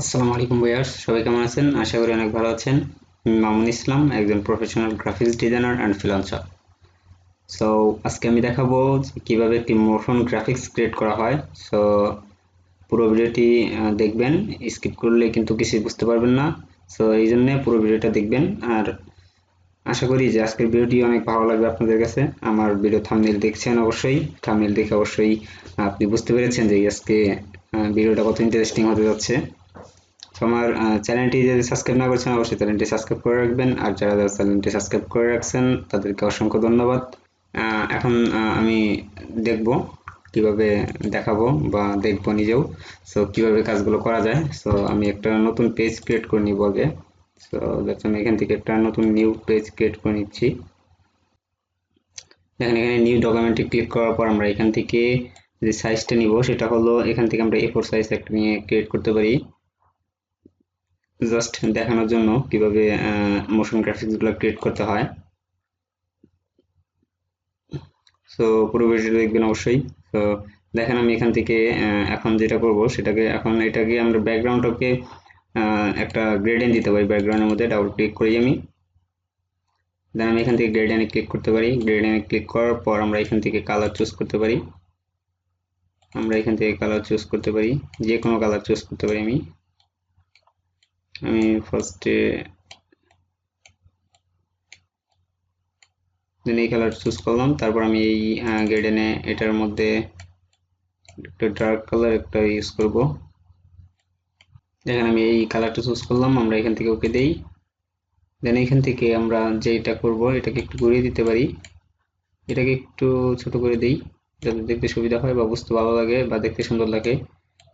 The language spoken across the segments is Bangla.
আসসালামু আলাইকুম ভাইয়ার্স সবাই কেমন আছেন? আশা করি অনেক ভালো আছেন। মামুন ইসলাম, একজন professional graphics designer and freelancer so আজকে আমি দেখাবো কীভাবে একটি মোশন গ্রাফিক্স ক্রিয়েট করা হয়। সো পুরো ভিডিওটি দেখবেন স্কিপ করলে কিন্তু কিছুই বুঝতে পারবেন না। সো এই জন্যে পুরো ভিডিওটা দেখবেন। আর আশা করি যে আজকের ভিডিওটি অনেক ভালো লাগবে আপনাদের কাছে। আমার ভিডিও থাম্বনেল দেখছেন অবশ্যই। থাম্বনেল দেখে অবশ্যই আপনি বুঝতে পেরেছেন যে আজকে ভিডিওটা কত ইন্টারেস্টিং হতে যাচ্ছে। তো আমার চ্যানেলটি যদি সাবস্ক্রাইব না করেছেন, অবশ্যই চ্যানেলটি সাবস্ক্রাইব করে রাখবেন। আর যারা যারা চ্যানেলটি সাবস্ক্রাইব করে রাখছেন, তাদেরকে অসংখ্য ধন্যবাদ। এখন আমি দেখব, কীভাবে দেখাবো বা দেখব নিজেও। সো কীভাবে কাজগুলো করা যায়। সো আমি একটা নতুন পেজ ক্রিয়েট করে নিব আগে। সো দেখুন আমি এখান থেকে একটা নতুন নিউ পেজ ক্রিয়েট করে নিচ্ছি। দেখেন, এখানে নিউ ডকুমেন্টে ক্লিক করার পর আমরা এখান থেকে যে সাইজটা নিব, সেটা হলো এখান থেকে আমরা এ ফোর সাইজ একটা নিয়ে ক্রিয়েট করতে পারি। জাস্ট দেখানোর জন্য কীভাবে মোশন গ্রাফিক্সগুলো ক্রিয়েট করতে হয়। সো পুরো ভিডিওটা দেখবেন অবশ্যই। তো দেখেন আমি এখান থেকে এখন যেটা করব, সেটাকে এখন এটাকে আমরা ব্যাকগ্রাউন্ডটাকে একটা গ্রেডিয়েন্ট দিতে পারি। ব্যাকগ্রাউন্ডের মধ্যে ডাবল ক্লিক করি আমি। দেন আমি এখান থেকে গ্রেডিয়েন্টে ক্লিক করতে পারি। গ্রেডিয়েন্টে ক্লিক করার পর আমরা এখান থেকে কালার চুজ করতে পারি। আমরা এখান থেকে কালার চুজ করতে পারি। যে কোনো কালার চুজ করতে পারি আমি। আমি ফার্স্টে দেন এই কালার চুজ করলাম। তারপর আমি এই গার্ডেনে এটার মধ্যে একটা ডার্ক কালার একটা ইউজ করব। দেখেন আমি এই কালারটা চুজ করলাম, আমরা এখান থেকে ওকে দেই। দেন এখান থেকে আমরা যেটা করব, এটাকে একটু ঘুরিয়ে দিতে পারি। এটাকে একটু ছোট করে দেই, যাতে দেখতে সুবিধা হয় বা বুঝতে ভালো লাগে বা দেখতে সুন্দর লাগে।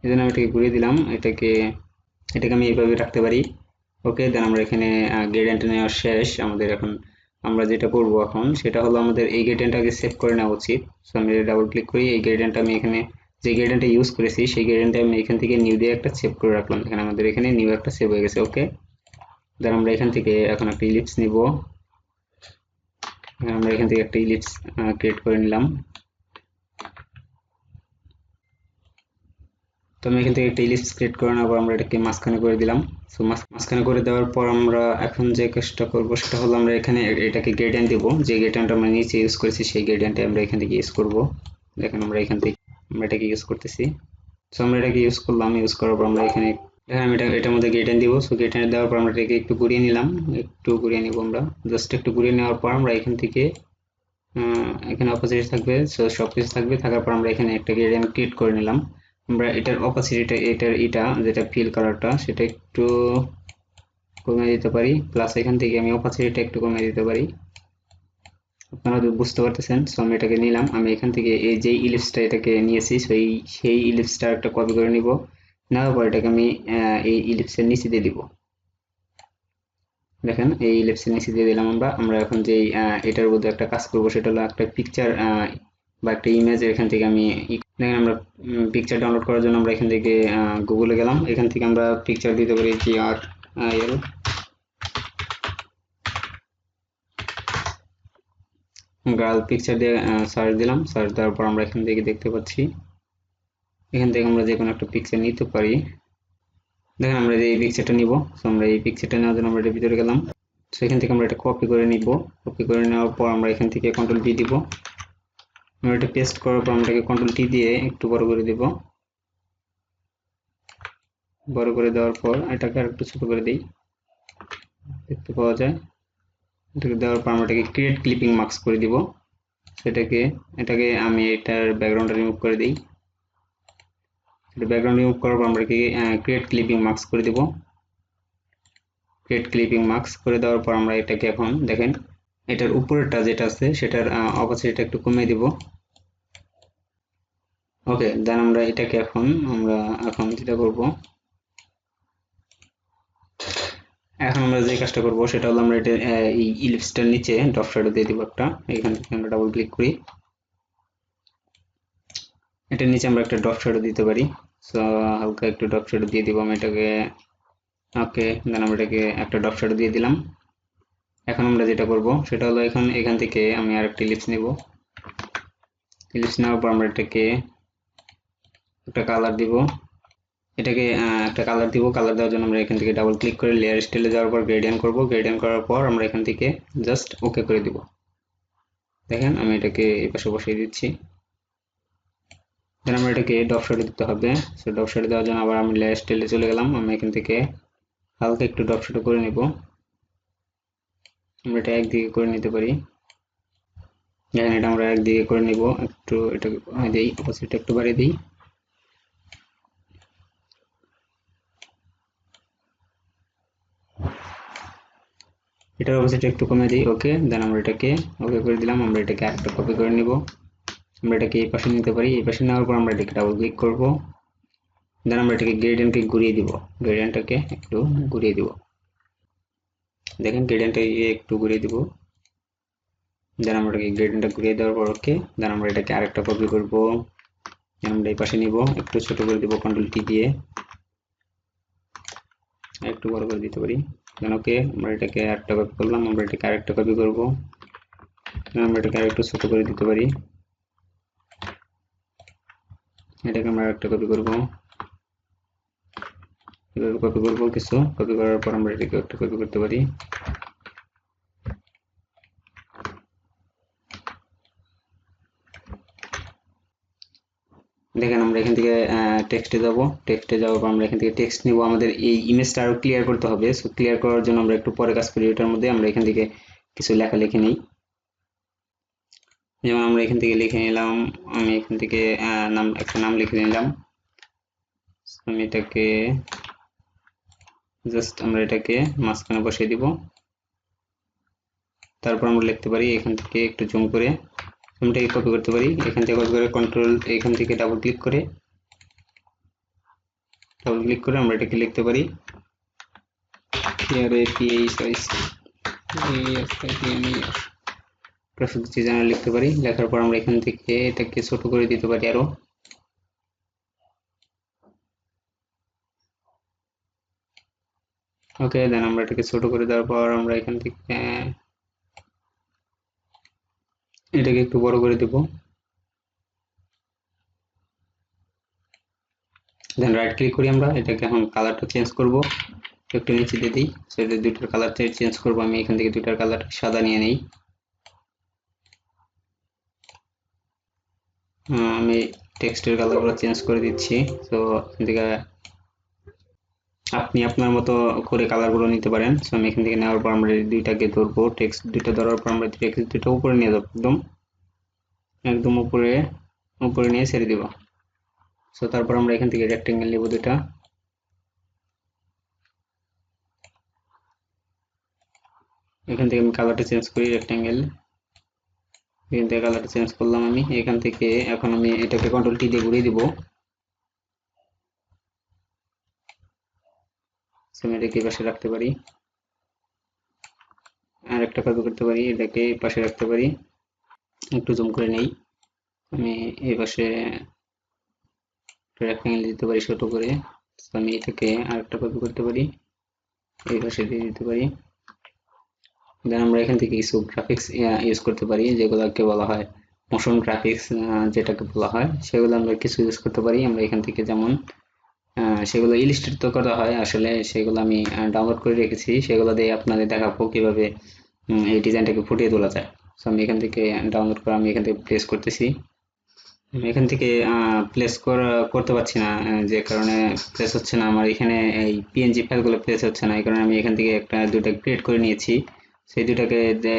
এই জন্য আমি এটাকে ঘুরিয়ে দিলাম। এটাকে এটাকে আমি এইভাবে রাখতে পারি। ওকে দেন আমরা এখানে গ্রেডিয়েন্ট নেওয়া শেষ। আমাদের এখন, আমরা যেটা করব এখন, সেটা হলো আমাদের এই গ্রেডিয়েন্টটাকে সেভ করে নেওয়া উচিত। সো আমি ডাবল ক্লিক করি। এই গ্রেডিয়েন্টটা আমি এখানে, যে গ্রেডিয়েন্টটা ইউজ করেছি, সেই গ্রেডিয়েন্টটা আমি এখান থেকে নিউ দিয়ে একটা সেভ করে রাখলাম। এখানে আমাদের এখানে নিউ একটা সেভ হয়ে গেছে ওকে দেন আমরা এখান থেকে এখন একটা ইলিপস নিব। আমরা এখান থেকে একটা ইলিপস ক্রিয়েট করে নিলাম। তো আমি এখান থেকে একটা ইলিপস ক্রিয়েট করে পর আমরা এটাকে মাঝখানে করে দিলাম। সো মাঝখানে করে দেওয়ার পর আমরা এখন যে কাজটা করব সেটা হলো আমরা এখানে এটাকে গ্রেডিয়েন্ট দিব। যে গ্রেডিয়েন্ট আমরা নিচে ইউজ করেছি, সেই গ্রেডিয়েন্টে আমরা এখান থেকে ইউজ করব। দেখেন আমরা এখান থেকে, আমরা এটাকে ইউজ করতেছি। সো আমরা এটাকে ইউজ করলাম। ইউজ করার পর আমরা এখানে, দেখেন আমি এটা, এটার মধ্যে গ্রেডিয়েন্ট দিব। সো গ্রেডিয়েন্ট দেওয়ার পর আমরা এটাকে একটু ঘুরিয়ে নিলাম। একটু ঘুরিয়ে নিব আমরা। জাস্ট একটু ঘুরিয়ে নেওয়ার পর আমরা এখান থেকে এখানে অপোজিট থাকবে। সো সব কিছু থাকবে। থাকার পর আমরা এখানে একটা গ্রেডিয়েন্ট ক্রিয়েট করে নিলাম। আমরা এটার অপাসিটিটা এটার এটা যেটা ফিল কালারটা সেটা একটু কমিয়ে দিতে পারি। প্লাস এখান থেকে আমি অপাসিটিটা একটু কমিয়ে দিতে পারি। আপনারা বুঝতে পারতেছেন সো আমি এটাকে নিলাম। আমি এখান থেকে এই যে ইলিপসটা এটাকে নিয়েছি সেই সেই ইলিপসটা একটা কপি করে নিব। নেওয়ার পর এটাকে আমি এই ইলিপসের নিচে দিয়ে দিব। দেখেন, এই ইলিপসের নিচে দিয়ে দিলাম আমরা। আমরা এখন যে এটার মধ্যে একটা কাজ করব, সেটা হলো একটা পিকচার বা একটা ইমেজ এখান থেকে আমি দেখেন আমরা পিকচার ডাউনলোড করার জন্য আমরা এখান থেকে গুগলে গেলাম। এখান থেকে আমরা পিকচার দিতে পারি G R L girl picture দিয়ে সার্চ দিলাম। সার্চ দেওয়ার পর আমরা এখান থেকে দেখতে পাচ্ছি। এখান থেকে আমরা যে কোনো একটা পিকচার নিতে পারি। দেখেন আমরা যে এই পিকচারটা নিব তো আমরা এই পিকচারটা নেওয়ার জন্য আমরা এটার ভিতরে গেলাম। তো এখান থেকে আমরা এটা কপি করে নিব। কপি করে নেওয়ার পর আমরা এখান থেকে কন্ট্রোল বি দিব। আমরা এটা পেস্ট করার পর আমরা কন্ট্রোল টি দিয়ে একটু বড় করে দিব। বড় করে দেওয়ার পর এটাকে আর একটু ছোট করে দিই। দেখতে পাওয়া যায়। এটাকে দেওয়ার পর আমরা এটাকে ক্রিয়েট ক্লিপিং মার্কস করে দিব। সেটাকে, এটাকে আমি এটার ব্যাকগ্রাউন্ডটা রিমুভ করে দিই। এটা ব্যাকগ্রাউন্ড রিমুভ করার পর আমরা এটাকে ক্রিয়েট ক্লিপিং মার্কস করে দিব। ক্রিয়েট ক্লিপিং মার্কস করে দেওয়ার পর আমরা এটাকে এখন দেখেন, এটার উপরেরটা যেটা আছে সেটার অপোজিটটা একটু কমিয়ে দিব। ওকে দেন আমরা এটাকে এখন, আমরা এখন যেটা করব, এখন আমরা যে কাজটা করব সেটা হলো আমরা এটা এই ইলিপসটার নিচে ড্রপ শ্যাডো দিয়ে দিব একটা, এখান থেকে আমরা ডাবল ক্লিক করি। এটার নিচে আমরা একটা ড্রপ শ্যাডো দিতে পারি। সো হালকা একটু ড্রপ শ্যাডো দিয়ে দিব, আমি এটাকে ওকে দেন আমরা এটাকে একটা ড্রপ শ্যাডো দিয়ে দিলাম। এখন আমরা যেটা করব, সেটা হলো এখন এখান থেকে আমি আরেকটা ইলিপস নেব। ইলিপস নেওয়ার পর আমরা এটাকে একটা কালার দিব। এটাকে একটা কালার দিব। কালার দেওয়ার জন্য আমরা এখান থেকে ডাবল ক্লিক করে লেয়ার স্টাইলে যাওয়ার পর গ্রেডিয়েন্ট করব। গ্রেডিয়েন্ট করার পর আমরা এখান থেকে জাস্ট ওকে করে দিব। দেখেন, আমি এটাকে এই পাশে বসিয়ে দিচ্ছি। দেন আমরা এটাকে ডপ শটে দিতে হবে। সো ডপ শটে দেওয়ার জন্য আবার আমি লেয়ার স্টাইলে চলে গেলাম। আমি এখান থেকে হালকা একটু ডপ শটে করে নিব। আমরা এটা একদিকে করে নিতে পারি। দেখেন, এটা আমরা একদিকে করে নিব। একটু এটা দিই অপোজিটটা একটু বাড়িয়ে দিই। এটার অপোজিট একটু কমে দিই ওকে দেন আমরা এটাকে ওকে করে দিলাম, আমরা এটাকে আরেকটা কপি করে নিব। আমরা এটাকে এই পাশে নিতে পারি, এই পাশে নেওয়ার পর আমরা এটাকে ডাবল ক্লিক করব। দেন আমরা এটাকে গ্রেডিয়েন্টকে ঘুরিয়ে দিব গ্রেডিয়েন্টটাকে একটু ঘুরিয়ে দিব। দেখেন গ্রেডিয়েন্টটা একটু ঘুরিয়ে দিব। দেন আমরা এটাকে গ্রেডিয়েন্টটা ঘুরিয়ে দেওয়ার পর ওকে দেন আমরা এটাকে আরেকটা কপি করব। আমরা এই পাশে নিব, একটু ছোট করে দিব কন্ট্রোল টি দিয়ে। একটু বড় করে দিতে পারি। দেন ওকে আমরা এটাকে আরেকটা কপি করলাম, আমরা এটাকে আরেকটা কপি করব। আমরা এটাকে আরেকটু ছোট করে দিতে পারি। এটাকে আমরা আরেকটা কপি করব। কপি করব কিছু। কপি করার পর আমরা এটাকে একটা কপি করতে পারি। দেখেন আমরা এখান থেকে টেক্সটে যাব। টেক্সটে যাওয়ার পর আমরা এখান থেকে টেক্সট নিব। আমাদের এই ইমেজটা আরও ক্লিয়ার করতে হবে। সো ক্লিয়ার করার জন্য আমরা একটু পরে কাজ করি। ওটার মধ্যে আমরা এখান থেকে কিছু লেখা লিখে নিই। যেমন আমরা এখান থেকে লিখে নিলাম, আমি এখান থেকে নাম, একটা নাম লিখে নিলাম। আমি এটাকে জাস্ট আমরা এটাকে মাঝখানে বসিয়ে দিব। তারপর আমরা লিখতে পারি এখান থেকে একটু জুম করে। এটাকে কপি করতে পারি। এখান থেকে কপি করে কন্ট্রোল এখান থেকে ডাবল ক্লিক করে ডাবল ক্লিক করে আমরা এটাকে লিখতে পারি। গ্রাফিক্স ডিজাইনার লিখতে পারি। লেখার পর আমরা এখান থেকে এটাকে ছোট করে দিতে পারি আরও। ওকে দেন আমরা এটাকে ছোট করে দেওয়ার পর আমরা এখান থেকে এটাকে একটু বড় করে দেব। দেন রাইট ক্লিক করি আমরা, এটাকে এখন কালারটা চেঞ্জ করব। একটু নিচে দিয়ে দিই সেটা দুইটার কালার চেঞ্জ করব, আমি এখান থেকে দুইটার কালার সাদা নিয়ে নেই। আমি টেক্সটের কালারগুলো চেঞ্জ করে দিচ্ছি তো এখান থেকে আপনি আপনার মতো করে কালারগুলো নিতে পারেন। সো আমি এখান থেকে নেওয়ার পর আমরা দুইটাকে ধরবো। টেক্সট দুইটা ধরার পর আমরা টেক্সট দুইটা উপরে নিয়ে যাব। একদম একদম উপরে উপরে নিয়ে ছেড়ে দিব। সো তারপর আমরা এখান থেকে রেক্টেঙ্গেল নিব দুইটা। এখান থেকে আমি কালারটা চেঞ্জ করি রেক্টেঙ্গেল এখান থেকে কালারটা চেঞ্জ করলাম আমি। এখান থেকে এখন আমি এটাকে কন্ট্রোল টি দিয়ে ঘুরিয়ে দিব। এটাকে পাশে রাখতে পারি। আর একটা কপি করতে পারি, এটাকে পাশে রাখতে পারি। একটু জুম করে নেই। আমি এই পাশে রেক্টেঙ্গেল দিতে পারি ছোট করে। আমি এটাকে আরেকটা কপি করতে পারি। এই পাশে দিয়ে দিতে পারি। দেন আমরা এখান থেকে কিছু গ্রাফিক্স ইউজ করতে পারি, যেগুলোকে বলা হয় মোশন গ্রাফিক্স যেটাকে বলা হয়, সেগুলো আমরা কিছু ইউজ করতে পারি। আমরা এখান থেকে যেমন সেগুলো ইলিস্ট্রেট তো করা হয়। আসলে সেগুলো আমি ডাউনলোড করে রেখেছি। সেগুলো দিয়ে আপনাদের দেখাবো কীভাবে এই ডিজাইনটাকে ফুটিয়ে তোলা যায়। সো আমি এখান থেকে ডাউনলোড করে আমি এখান থেকে প্লেস করতেছি। এখান থেকে প্লেস করতে পারছি না যে কারণে প্লেস হচ্ছে না। আমার এখানে এই পিএনজি ফাইলগুলো প্লেস হচ্ছে না। এই কারণে আমি এখান থেকে একটা দুটা ক্রিয়েট করে নিয়েছি। সেই দুটাকে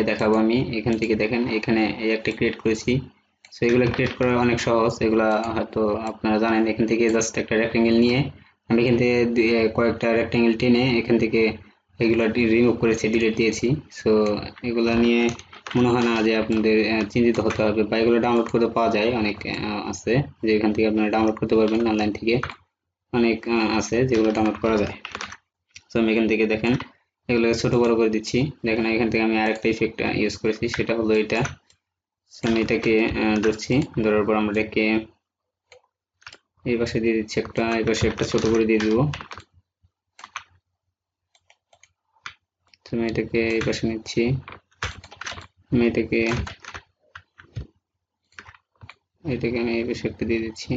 দেখাবো আমি। এখান থেকে দেখেন, এখানে এই একটা ক্রিয়েট করেছি। সো এগুলো ক্রিয়েট করা অনেক সহজ। এগুলা হয়তো আপনারা জানেন, এখান থেকে জাস্ট একটা রেক্টেঙ্গেল নিয়ে আমি এখান থেকে কয়েকটা রেক্টেঙ্গেল টেনে এখান থেকে এগুলো রিমুভ করেছি ডিলিট দিয়েছি। সো এগুলো নিয়ে মনে হয় না যে আপনাদের চিন্তিত হতে হবে বা এগুলো ডাউনলোড করতে পাওয়া যায়। অনেক আছে যে এখান থেকে আপনারা ডাউনলোড করতে পারবেন। অনলাইন থেকে অনেক আছে যেগুলো ডাউনলোড করা যায়। তো আমি এখান থেকে দেখেন, এগুলোকে ছোটো বড়ো করে দিচ্ছি। দেখেন এখান থেকে আমি আরেকটা ইফেক্ট ইউজ করেছি। সেটা হলো এটা। আমি এটাকে ধরছি। ধরার পর আমরা এটাকে এই পাশে দিয়ে দিচ্ছি একটা, এই পাশে একটা ছোট করে দিয়ে দিব। আমি এটাকে এই পাশে নিচ্ছি। আমি এটাকে এটাকে আমি এই পাশে একটা দিয়ে দিচ্ছি।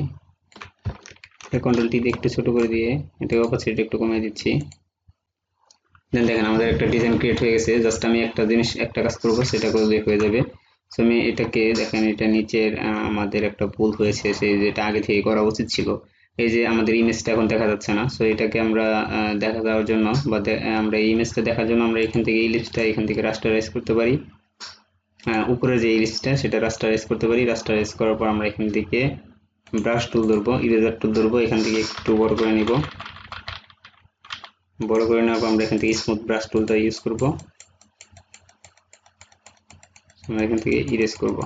কন্ট্রোল টি দিয়ে একটু ছোট করে দিয়ে এটাকে অপাসিটি একটু কমিয়ে দিচ্ছি। দেখেন আমাদের একটা ডিজাইন ক্রিয়েট হয়ে গেছে। জাস্ট আমি একটা জিনিস, একটা কাজ করব, সেটা করলে হয়ে যাবে। সো আমি এটাকে দেখেন, এটা নিচের আমাদের একটা ভুল হয়েছে, সেই যেটা আগে থেকে করা উচিত ছিল। এই যে আমাদের ইমেজটা এখন দেখা যাচ্ছে না সো এটাকে আমরা দেখা যাওয়ার জন্য বা আমরা এই ইমেজটা দেখার জন্য আমরা এখান থেকে ইলিপসটা এখান থেকে রাস্টারাইজ করতে পারি। উপরে যে ইলিপসটা সেটা রাস্টারাইজ করতে পারি। রাস্টারাইজ করার পর আমরা এখান থেকে ব্রাশ টুল ধরবো ইরেজার টুল ধরবো, এখান থেকে একটু বড় করে নিব। বড় করে নেওয়ার পর আমরা এখান থেকে স্মুথ ব্রাশ টুলটা ইউজ করব। আমরা এখান থেকে ইরেজ করব।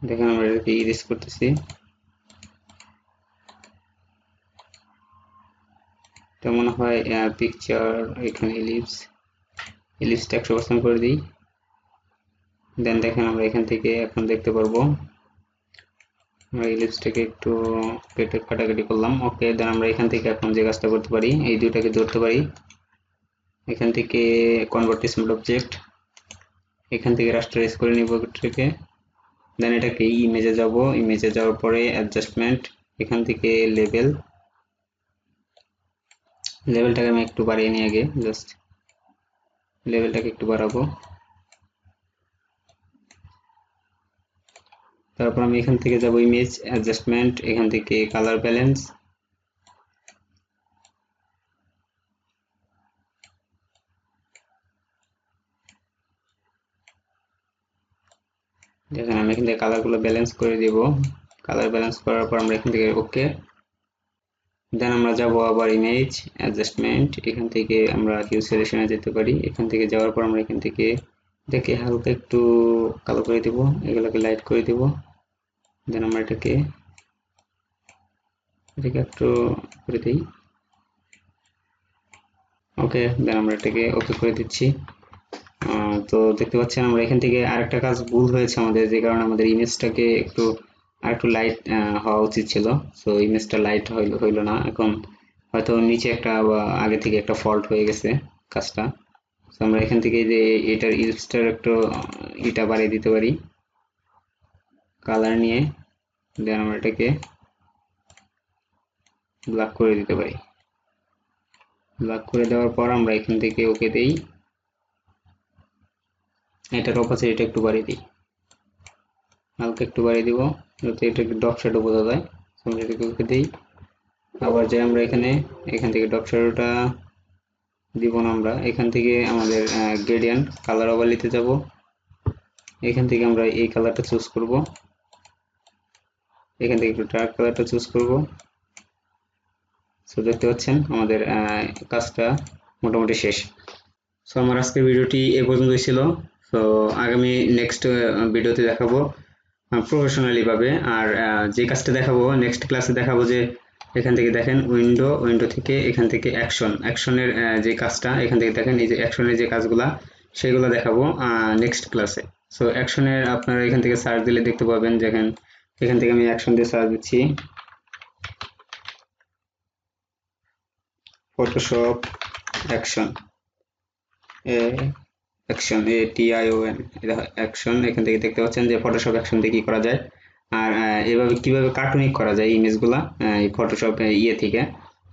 দেখেন আমরা এটাকে ইরেজ করতেছি। তো মনে হয় পিকচার এখানে ইলিপস ইলিপসটা একশো পার্সেন্ট করে দিই। দেন দেখেন আমরা এখান থেকে এখন দেখতে পারব। আমরা ইলিপসটাকে একটু কেটে কাটাকাটি করলাম। ওকে দেন আমরা এখান থেকে এখন যে কাজটা করতে পারি, এই দুইটাকে ধরতে পারি। এখান থেকে কনভার্ট স্মল অবজেক্ট এখান থেকে রাস্টারাইজ করে নিব এটাকে। দেন এটাকে ইমেজে যাব। ইমেজে যাওয়ার পরে অ্যাডজাস্টমেন্ট এখান থেকে লেভেল লেভেলটাকে আমি একটু বাড়িয়ে নিই আগে জাস্ট লেভেলটাকে একটু বাড়াবো। তারপর আমি এখান থেকে যাব ইমেজ অ্যাডজাস্টমেন্ট এখান থেকে কালার ব্যালেন্স দেখেন, আমি এখান থেকে কালারগুলো ব্যালেন্স করে দিব। কালার ব্যালেন্স করার পর আমরা এখান থেকে ওকে দেন আমরা যাব আবার ইমেজ অ্যাডজাস্টমেন্ট এখান থেকে আমরা হিউ সিলেকশনে যেতে পারি। এখান থেকে যাওয়ার পর আমরা এখান থেকে দেখে হালকা একটু কালো করে দিব। এগুলোকে লাইট করে দিব। দেন আমরা এটাকে এটাকে একটু করে দিই। ওকে দেন আমরা এটাকে ওকে করে দিচ্ছি। তো দেখতে পাচ্ছেন আমরা এখান থেকে আরেকটা কাজ ভুল হয়েছে আমাদের, যে কারণে আমাদের ইমেজটাকে একটু আর একটু লাইট হওয়া উচিত ছিল। সো ইমেজটা লাইট হইল, হইল না। এখন হয়তো নিচে একটা আগে থেকে একটা ফল্ট হয়ে গেছে কাজটা। তো আমরা এখান থেকে যে এটার ইলস্টার একটু এটা বাড়িয়ে দিতে পারি। কালার নিয়ে দেন আমরা এটাকে ব্ল্যাক করে দিতে পারি। ব্ল্যাক করে দেওয়ার পর আমরা এখান থেকে ওকে দেই। এটার অপাসিটিটা একটু বাড়িয়ে দিই। হালকা একটু বাড়িয়ে দিব যাতে এটা একটু ডক শ্যাডো বোঝা যায়। আমরা এটাকে ওকে দিই। আবার যে আমরা এখানে, এখান থেকে ডক শ্যাডোটা দিব না আমরা, এখান থেকে আমাদের গ্রেডিয়েন্ট কালার ওভারলিতে যাব। এখান থেকে আমরা এই কালারটা চুজ করব। এখান থেকে একটু ডার্ক কালারটা চুজ করব। সো দেখতে পাচ্ছেন আমাদের কাজটা মোটামুটি শেষ। সো আমার আজকের ভিডিওটি এ পর্যন্তই ছিল। তো আগামী নেক্সট ভিডিওতে দেখাবো প্রফেশনালি ভাবে। আর যে কাজটা দেখাবো নেক্সট ক্লাসে দেখাবো যে এখান থেকে দেখেন উইন্ডো উইন্ডো থেকে এখান থেকে অ্যাকশন অ্যাকশনের যে কাজটা, এখান থেকে দেখেন এই যে অ্যাকশনের যে কাজগুলা, সেগুলো দেখাবো নেক্সট ক্লাসে সো অ্যাকশনের আপনারা এখান থেকে সার্চ দিলে দেখতে পাবেন যেখান এখান থেকে আমি অ্যাকশন দিয়ে সার্চ দিচ্ছি। Photoshop action A action A T I O N action এখান থেকে দেখতে পাচ্ছেন যে ফটোশপ অ্যাকশন দিয়ে কি করা যায়। আর এভাবে কীভাবে কার্টুনিক করা যায় ইমেজগুলা এই ফটোশপ ইয়ে থেকে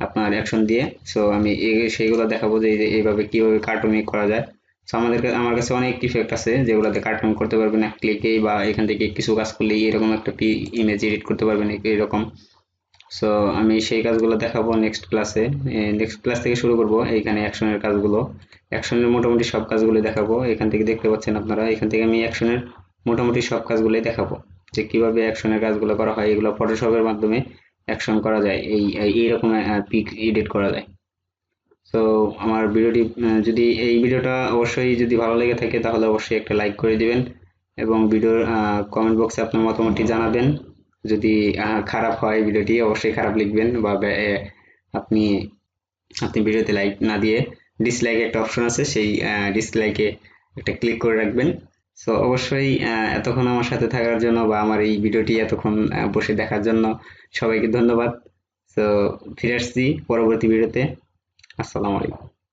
আপনার অ্যাকশন দিয়ে। সো আমি সেইগুলো দেখাবো যে এইভাবে কীভাবে কার্টুনিক করা যায়। সো আমাদের আমার কাছে অনেক ইফেক্ট আছে যেগুলোতে কার্টুন করতে পারবেন এক ক্লিকেই বা এখান থেকে কিছু কাজ করলেই এরকম একটা ইমেজ এডিট করতে পারবেন এরকম। সো আমি সেই কাজগুলো দেখাবো নেক্সট ক্লাসে নেক্সট ক্লাস থেকে শুরু করব এইখানে অ্যাকশনের কাজগুলো। অ্যাকশনের মোটামুটি সব কাজগুলো দেখাবো। এখান থেকে দেখতে পাচ্ছেন আপনারা, এখান থেকে আমি অ্যাকশনের মোটামুটি সব কাজগুলোই দেখাবো। যে কীভাবে অ্যাকশনের কাজগুলো করা হয়, এগুলো ফটোশপের মাধ্যমে অ্যাকশন করা যায়, এই এইরকম পিক এডিট করা যায়। তো আমার ভিডিওটি যদি এই ভিডিওটা অবশ্যই যদি ভালো লেগে থাকে, তাহলে অবশ্যই একটা লাইক করে দিবেন এবং ভিডিওর কমেন্ট বক্সে আপনার মতামতটি জানাবেন। যদি খারাপ হয় ভিডিওটি, অবশ্যই খারাপ লিখবেন বা আপনি আপনি ভিডিওতে লাইক না দিয়ে ডিসলাইক একটা অপশন আছে, সেই ডিসলাইকে একটা ক্লিক করে রাখবেন। সো অবশ্যই এতক্ষণ আমার সাথে থাকার জন্য বা আমার এই ভিডিওটি এতক্ষণ বসে দেখার জন্য সবাইকে ধন্যবাদ। তো ফিরে আসছি পরবর্তী ভিডিওতে। আসসালামু আলাইকুম।